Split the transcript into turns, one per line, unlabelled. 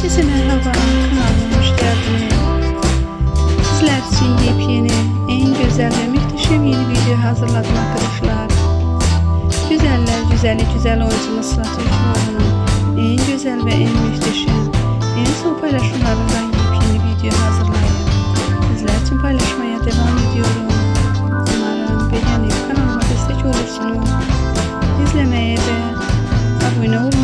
Herkese merhaba, kanalıma hoş geldiniz. Sizler için yepyeni, en güzel ve muhteşem yeni video hazırladım arkadaşlar. Güzeller güzeli güzel oyuncumuz Sıla Türkoğlu'nun en güzel ve en muhteşem, en son paylaşımlarından yepyeni video hazırlayıp sizler için paylaşmaya devam ediyorum. Umarım beğenip kanalıma destek olursunuz. İzlemeye ve abone olmayı